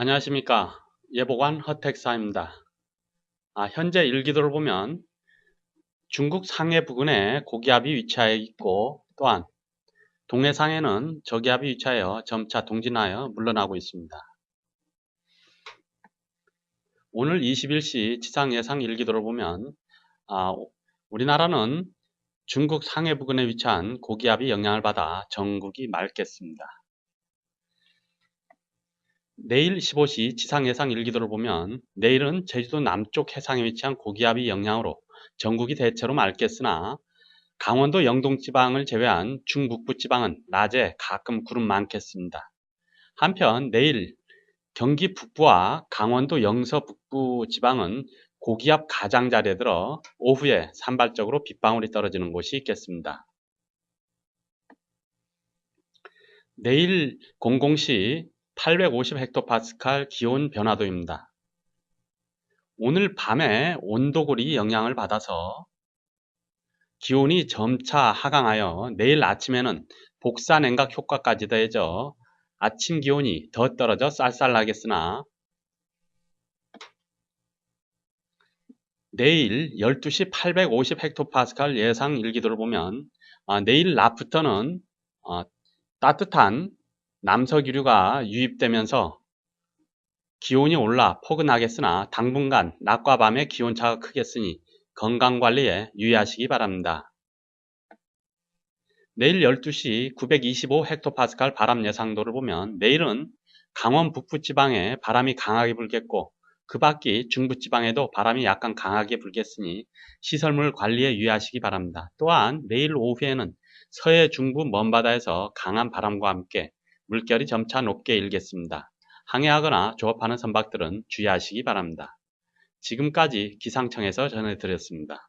안녕하십니까 예보관 허택사입니다. 아, 현재 일기도를 보면 중국 상해 부근에 고기압이 위치하여 있고 또한 동해상에는 저기압이 위치하여 점차 동진하여 물러나고 있습니다. 오늘 21시 지상 예상 일기도를 보면 아, 우리나라는 중국 상해 부근에 위치한 고기압이 영향을 받아 전국이 맑겠습니다. 내일 15시 지상 예상 일기도를 보면 내일은 제주도 남쪽 해상에 위치한 고기압이 영향으로 전국이 대체로 맑겠으나 강원도 영동지방을 제외한 중북부 지방은 낮에 가끔 구름 많겠습니다. 한편 내일 경기 북부와 강원도 영서 북부 지방은 고기압 가장자리에 들어 오후에 산발적으로 빗방울이 떨어지는 곳이 있겠습니다. 내일 00시 850헥토파스칼 기온 변화도입니다. 오늘 밤에 온도골이 영향을 받아서 기온이 점차 하강하여 내일 아침에는 복사 냉각 효과까지 더해져 아침 기온이 더 떨어져 쌀쌀하겠으나 내일 12시 850헥토파스칼 예상 일기도를 보면 어, 내일 낮부터는 어, 따뜻한 남서기류가 유입되면서 기온이 올라 포근하겠으나 당분간 낮과 밤의 기온차가 크겠으니 건강관리에 유의하시기 바랍니다. 내일 12시 925헥토파스칼 바람 예상도를 보면 내일은 강원 북부지방에 바람이 강하게 불겠고 그 밖이 중부지방에도 바람이 약간 강하게 불겠으니 시설물 관리에 유의하시기 바랍니다. 또한 내일 오후에는 서해 중부 먼바다에서 강한 바람과 함께 물결이 점차 높게 일겠습니다. 항해하거나 조업하는 선박들은 주의하시기 바랍니다. 지금까지 기상청에서 전해드렸습니다.